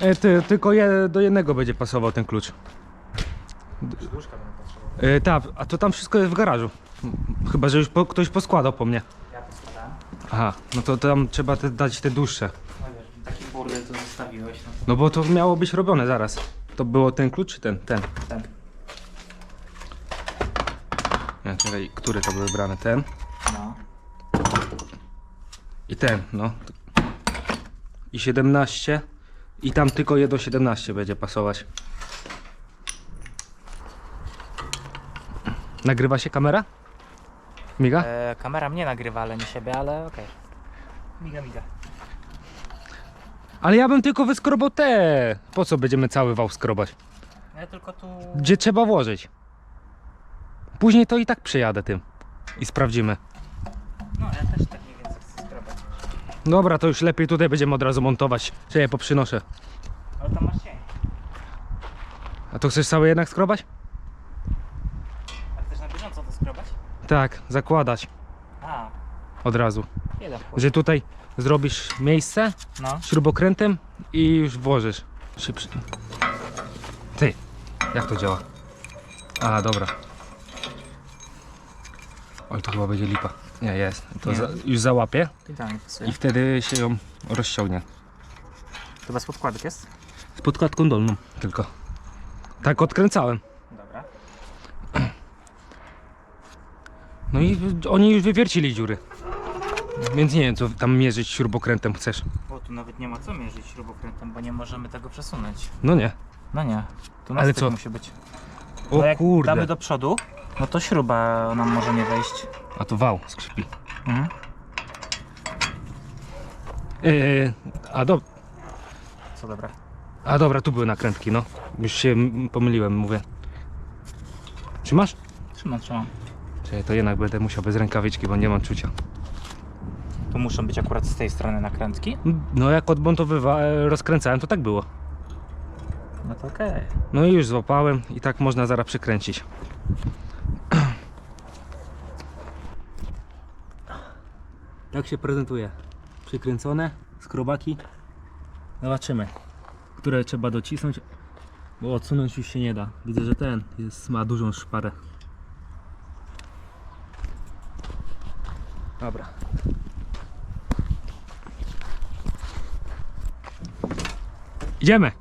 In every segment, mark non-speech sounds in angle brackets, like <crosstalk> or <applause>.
E, ty, tylko je, do jednego będzie pasował ten klucz. Będę potrzebował. E, tak, a to tam wszystko jest w garażu. Chyba, że już po, ktoś poskładał po mnie. Ja poskładałem. Aha, no to tam trzeba te, dać te dłuższe. No wiesz, taki burdel tu zostawiłeś, no No bo to miało być robione zaraz. To było ten klucz czy ten? Ten. to ten. Nie, czekaj, który to były brane? Ten No. i ten, no. I 17. I tam tylko je do 17 będzie pasować. Nagrywa się kamera? Miga? E, kamera mnie nagrywa, ale nie siebie, ale okej. Miga, miga. Ale ja bym tylko wyskrobał te. Po co będziemy cały wał skrobać? Ja tylko tu... Gdzie trzeba włożyć? Później to i tak przyjadę tym. I sprawdzimy. No, ja też tak Dobra, to już lepiej tutaj będziemy od razu montować. Czy ja poprzynoszę. Ale tam masz cień. A to chcesz cały jednak skrobać? A chcesz na bieżąco to skrobać? Tak, zakładać A, od razu. wpływ. Że tutaj zrobisz miejsce No. śrubokrętem i już włożysz. Szybszy. Ty, jak to działa? A, dobra. Oj, to chyba będzie lipa. Nie, jest. To Nie. za, już załapię Idealnie pasuje. i wtedy się ją rozciągnie. To bez podkładek jest? Z podkładką dolną tylko. Tak odkręcałem. Dobra. <clears throat> No i oni już wywiercili dziury. Więc nie wiem, co tam mierzyć śrubokrętem chcesz. Bo tu nawet nie ma co mierzyć śrubokrętem, bo nie możemy tego przesunąć. No nie. No nie. Tu na Ale styk co? musi być. O Bo jak kurde. damy do przodu, no to śruba nam może nie wejść. A to wał skrzypi. Mhm. Yy, a, do, Co dobra. a dobra, tu były nakrętki, no. Już się m- pomyliłem, mówię. Trzymasz? Trzymam, trzymam. Czekaj, to jednak będę musiał bez rękawiczki, bo nie mam czucia. Tu muszą być akurat z tej strony nakrętki. No jak odmontowywa, e, rozkręcałem, to tak było. No to okej. No i już złapałem i tak można zaraz przykręcić. Tak się prezentuje. Przykręcone, skrobaki. Zobaczymy, które trzeba docisnąć, bo odsunąć już się nie da. Widzę, że ten jest, ma dużą szparę. Dobra. Idziemy!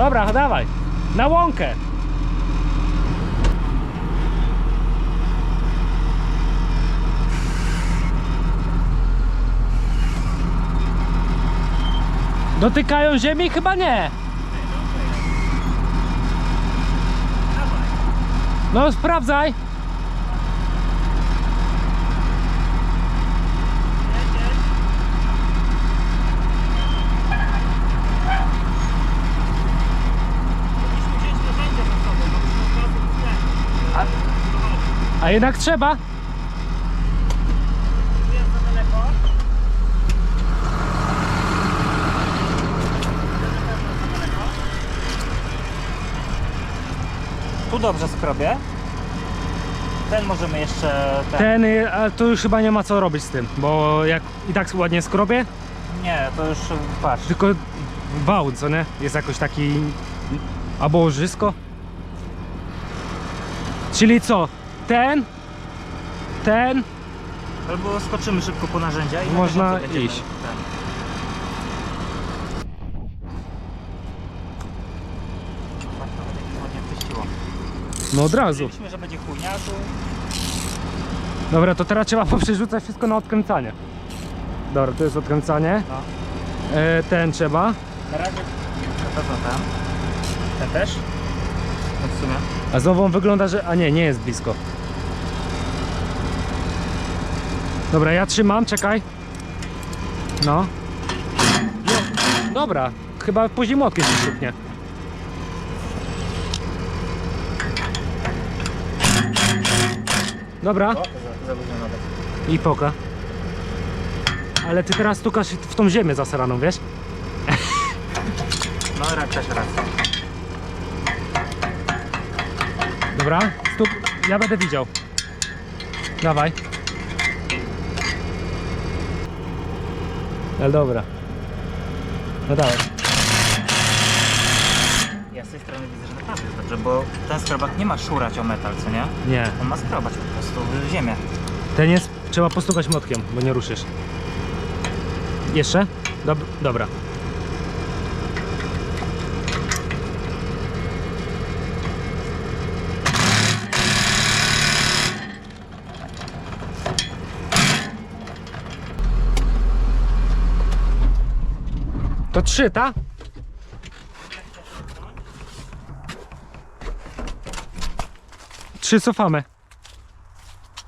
Dobra, dawaj. Na łąkę. Dotykają ziemi? Chyba nie. No sprawdzaj. A jednak trzeba. tu jest za daleko. Tu dobrze skrobię. Ten możemy jeszcze... Ten. Ten, y, a tu już chyba nie ma co robić z tym, bo jak i tak ładnie skrobię, Nie, to już patrz. tylko wał, co nie? Jest jakoś taki... albo łożysko. Czyli co? Ten, ten, Albo skoczymy szybko po narzędzia i na Można iść. ten. Ładnie czyściło. no od razu. Myśleliśmy, że będzie chujnia, a tu... Dobra, to teraz trzeba <laughs> poprzerzucać wszystko na odkręcanie. Dobra, to jest odkręcanie. No. E, ten trzeba. Na razie... To co tam? Ten też? No w sumie. A z nową wygląda, że... A nie, nie jest blisko. Dobra, ja trzymam, czekaj. No. no dobra, chyba po zimotkie się stuknie. Dobra, i poka. Ale ty teraz stukasz w tą ziemię zasraną, wiesz? <laughs> No rak też racja. Dobra, stóp, ja będę widział. Dawaj. No dobra. No dawaj. Ja z tej strony widzę, że naprawdę jest dobrze, bo ten skrobak nie ma szurać o metal, co nie? Nie, On ma skrobać po prostu w ziemię. ten jest, trzeba postukać młotkiem, bo nie ruszysz. Jeszcze? Dob dobra. To trzy, ta? Trzy cofamy.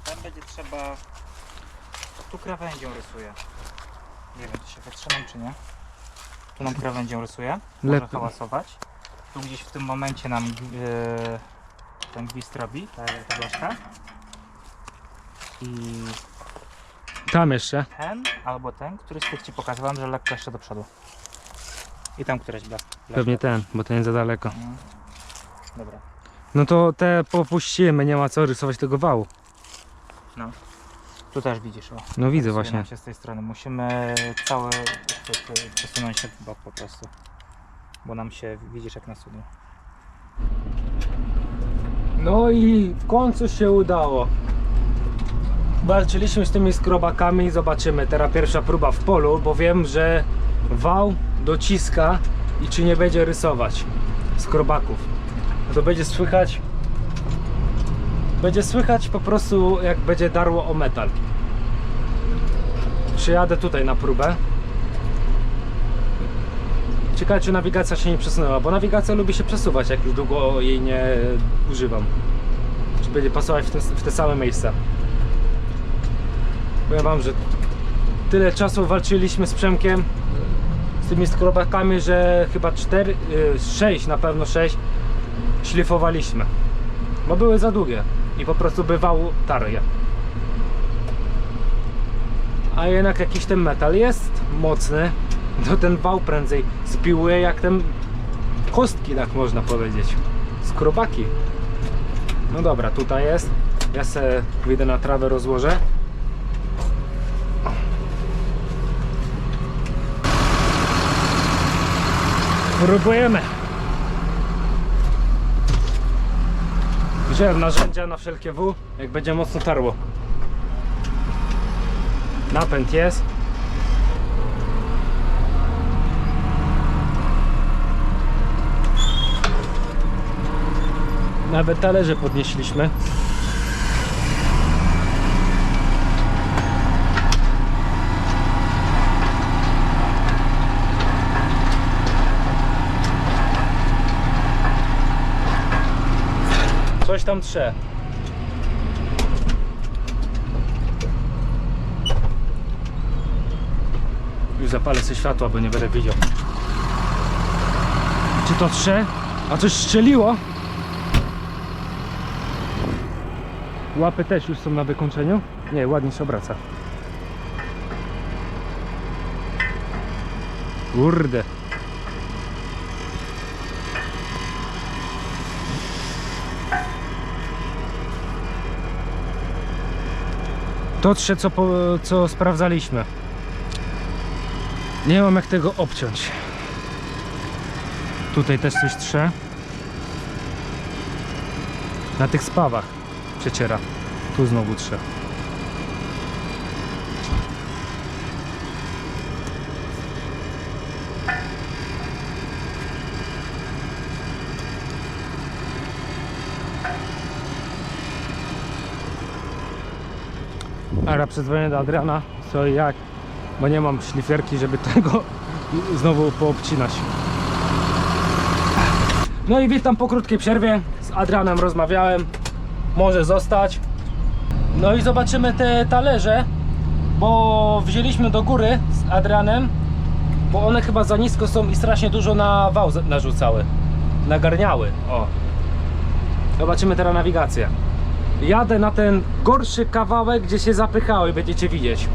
Tam będzie trzeba... Tu krawędzią rysuję. Nie wiem, czy się wytrzymam, czy nie. Tu nam krawędzią rysuję. Może Lepiej. hałasować. Tu gdzieś w tym momencie nam yy, ten gwizd robi, ta, ta blaszka. I Tam jeszcze. ten albo ten, który z tych Ci pokazywałem, że lekko jeszcze do przodu. I tam któreś blask. Pewnie ten, bo ten jest za daleko. Mm. Dobra. No to te popuścimy, nie ma co rysować tego wału. Tu też widzisz, o. No widzę Rysuje właśnie. nam się z tej strony. Musimy y, przesunąć się w bok po prostu. Bo nam się, widzisz jak nasunął. No i w końcu się udało. Walczyliśmy z tymi skrobakami i zobaczymy. Teraz pierwsza próba w polu, bo wiem, że wał dociska i czy nie będzie rysować skrobaków. To będzie słychać. Będzie słychać po prostu jak będzie darło o metal. Przyjadę tutaj na próbę. Ciekawe czy nawigacja się nie przesunęła, bo nawigacja lubi się przesuwać jak już długo jej nie używam. Czy będzie pasować w te, w te same miejsca. Powiem wam, że tyle czasu walczyliśmy z Przemkiem z tymi skrobakami, że chyba 4, 6 na pewno 6 szlifowaliśmy. Bo były za długie i po prostu bywał tarje. A jednak jakiś ten metal jest mocny, <laughs> to ten wał prędzej spiłuje jak ten kostki, tak można powiedzieć. Skrobaki. No dobra, tutaj jest. Ja se wyjdę na trawę, rozłożę. Próbujemy. Wziąłem narzędzia na wszelkie W, jak będzie mocno tarło. Napęd jest. Nawet talerze podnieśliśmy. Coś tam trze. Już zapalę sobie światła, bo nie będę widział. Czy to trze? A coś strzeliło? Łapy też już są na wykończeniu? Nie, ładnie się obraca. Kurde. To trze, co, po, co sprawdzaliśmy. Nie mam jak tego obciąć. Tutaj też coś trze. Na tych spawach przeciera. Tu znowu trze. Ara przedzwonię do Adriana, co i jak, bo nie mam szlifierki, żeby <laughs> tego znowu poobcinać. No i witam po krótkiej przerwie. Z Adrianem rozmawiałem. Może zostać. No i zobaczymy te talerze, bo wzięliśmy do góry z Adrianem, bo one chyba za nisko są i strasznie dużo na wał narzucały. Nagarniały. O. Zobaczymy teraz nawigację. Jadę na ten gorszy kawałek, gdzie się zapychały, będziecie widzieć.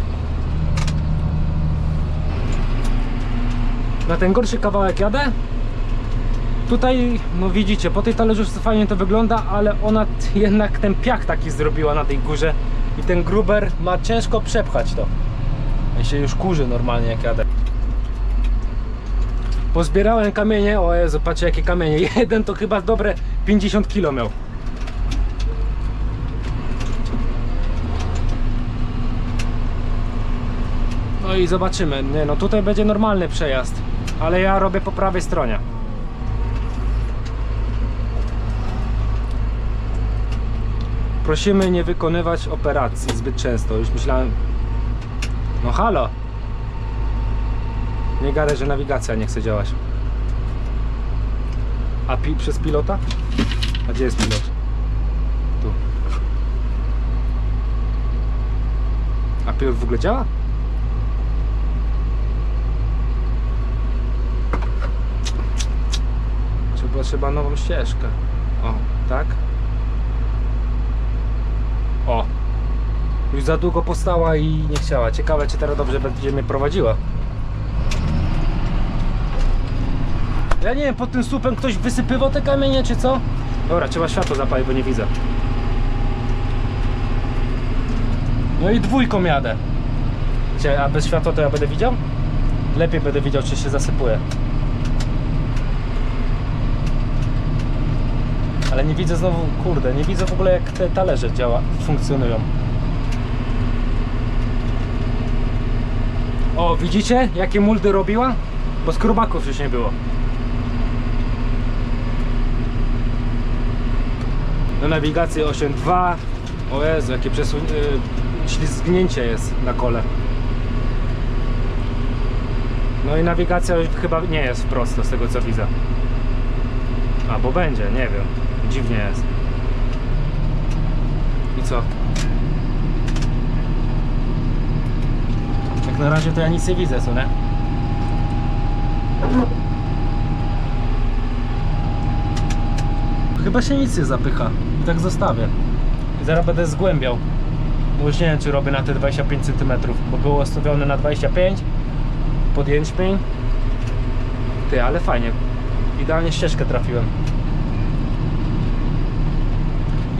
Na ten gorszy kawałek jadę Tutaj, no widzicie, po tej talerzówce fajnie to wygląda, ale ona jednak ten piach taki zrobiła na tej górze i ten gruber ma ciężko przepchać to. Ja się już kurzy normalnie jak jadę. Pozbierałem kamienie, o Jezu, patrzcie jakie kamienie. <laughs> Jeden to chyba dobre 50 kg miał. No i zobaczymy. Nie, no tutaj będzie normalny przejazd, ale ja robię po prawej stronie. Prosimy nie wykonywać operacji zbyt często. Już myślałem. No halo. Nie gadaj, że nawigacja nie chce działać. A pi przez pilota? A gdzie jest pilot? Tu. A pilot w ogóle działa? Trzeba, nową ścieżkę. O, tak? O. Już za długo postała i nie chciała. Ciekawe, czy teraz dobrze będzie mnie prowadziła. Ja nie wiem, pod tym słupem ktoś wysypywał te kamienie, czy co? Dobra, trzeba światło zapalić, bo nie widzę. No i dwójką jadę. Gdzie, a bez światła to ja będę widział? Lepiej będę widział, czy się zasypuje. Ale nie widzę znowu, kurde, nie widzę w ogóle jak te talerze działa, funkcjonują. O, widzicie jakie muldy robiła? Bo skrubaków już nie było. Na nawigacji 8.2 O Jezu, jakie przesun... Yy, ślizgnięcie jest na kole. No i nawigacja chyba nie jest prosto z tego co widzę. A, bo będzie, nie wiem. Dziwnie jest. I co? Jak na razie to ja nic nie widzę, co nie? Chyba się nic nie zapycha. I tak zostawię. I zaraz będę zgłębiał. Bo już nie wiem, czy robię na te 25 cm, bo było ustawione na 25 pod jęczmień. Ty, ale fajnie. Idealnie ścieżkę trafiłem.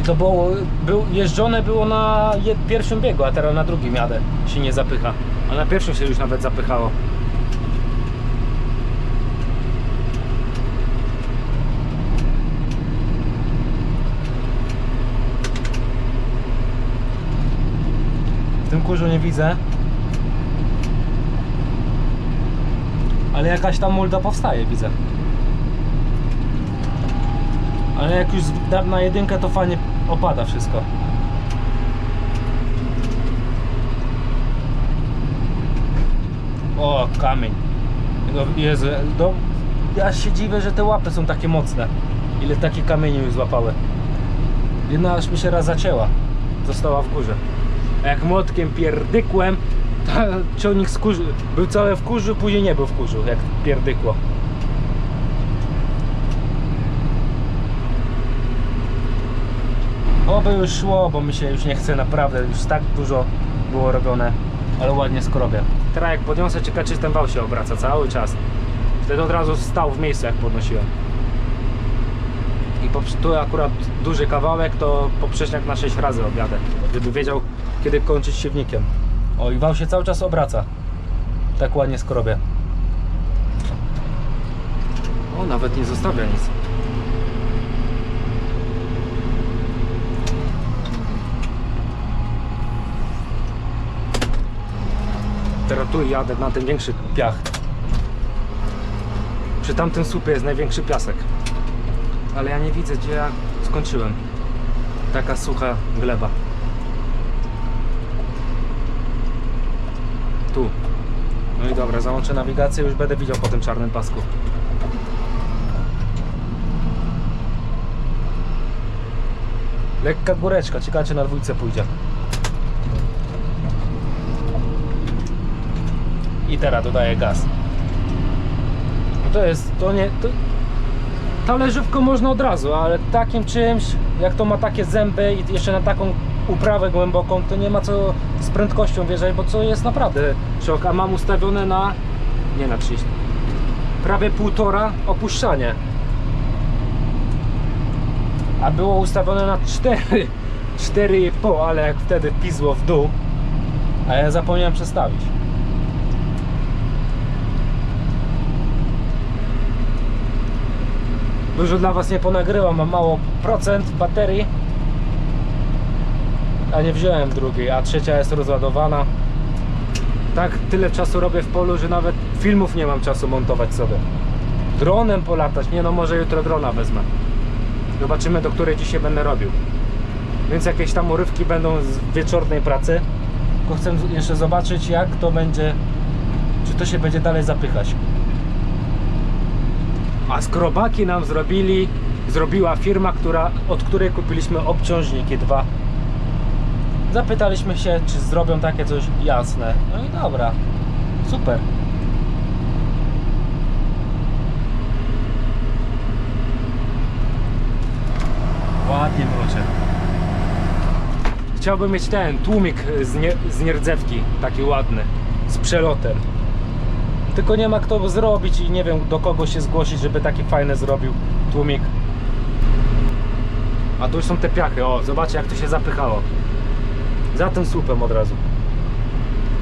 To było, był, jeżdżone było na jed, pierwszym biegu, a teraz na drugim jadę. Się nie zapycha. A na pierwszym się już nawet zapychało. W tym kurzu nie widzę. Ale jakaś tam mulda powstaje, widzę. Ale jak już na jedynkę, to fajnie opada wszystko. O, kamień. No, Jezu, do... ja się dziwię, że te łapy są takie mocne. Ile takie kamienie już złapały. Jedna aż mi się raz zacięła. Została w górze. A jak młotkiem pierdykłem, to ciągnik był cały w kurzu, później nie był w kurzu, jak pierdykło. Oby już szło, bo mi się już nie chce naprawdę, już tak dużo było robione, ale ładnie skrobię. Teraz jak podniosę, czekać czy ten wał się obraca cały czas. Wtedy od razu stał w miejscu jak podnosiłem. I tu akurat duży kawałek, to poprzeczniak na 6 razy objadę, gdyby wiedział kiedy kończyć siewnikiem. O i wał się cały czas obraca. Tak ładnie skrobię. O, nawet nie zostawia nic. Teraz tu jadę na ten większy piach. Przy tamtym słupie jest największy piasek. Ale ja nie widzę gdzie ja skończyłem. Taka sucha gleba. Tu. No i dobra, załączę nawigację, już będę widział po tym czarnym pasku. Lekka góreczka, ciekawe czy na dwójce pójdzie. I teraz dodaję gaz. No to jest, to nie, to, talerzówką można od razu, ale takim czymś, jak to ma takie zęby i jeszcze na taką uprawę głęboką, to nie ma co z prędkością wjeżdżać, bo co jest naprawdę szok, a mam ustawione na, nie na 30, prawie półtora opuszczanie. A było ustawione na 4, 4,5, ale jak wtedy pizło w dół, a ja zapomniałem przestawić. Dużo dla Was nie ponagrywam, mam mało procent baterii. A nie wziąłem drugiej, a trzecia jest rozładowana. Tak tyle czasu robię w polu, że nawet filmów nie mam czasu montować sobie. Dronem polatać, nie no może jutro drona wezmę. Zobaczymy do której dzisiaj będę robił. Więc jakieś tam urywki będą z wieczornej pracy. Tylko chcę jeszcze zobaczyć jak to będzie, czy to się będzie dalej zapychać. A skrobaki nam zrobili, zrobiła firma, która, od której kupiliśmy obciążniki dwa. Zapytaliśmy się, czy zrobią takie coś jasne. No i dobra, super. Ładnie mrocze. Chciałbym mieć ten tłumik z, nie, z nierdzewki, taki ładny, z przelotem. Tylko nie ma kto zrobić i nie wiem do kogo się zgłosić, żeby taki fajny zrobił tłumik. A tu już są te piachy, o zobaczcie jak to się zapychało. Za tym słupem od razu.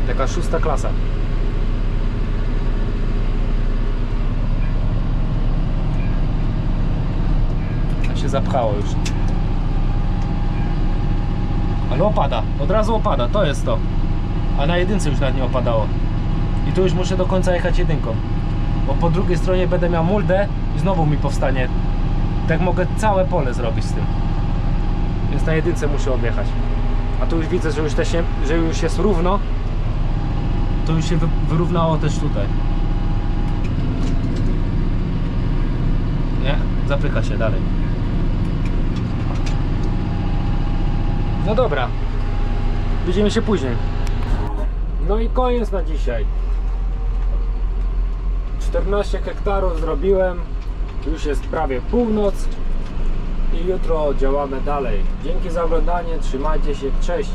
Taka szósta klasa. Tak się zapchało już. Ale opada, od razu opada, to jest to. A na jedynce już nawet nie opadało. I tu już muszę do końca jechać jedynką. Bo po drugiej stronie będę miał muldę i znowu mi powstanie. Tak mogę całe pole zrobić z tym. Więc na jedynce muszę objechać. A tu już widzę, że już, też się, że już jest równo. To już się wy- wyrównało też tutaj. Nie, zapycha się dalej. No dobra. Widzimy się później. No i koniec na dzisiaj. 14 hektarów zrobiłem. Już jest prawie północ. I jutro działamy dalej. Dzięki za oglądanie. Trzymajcie się. Cześć.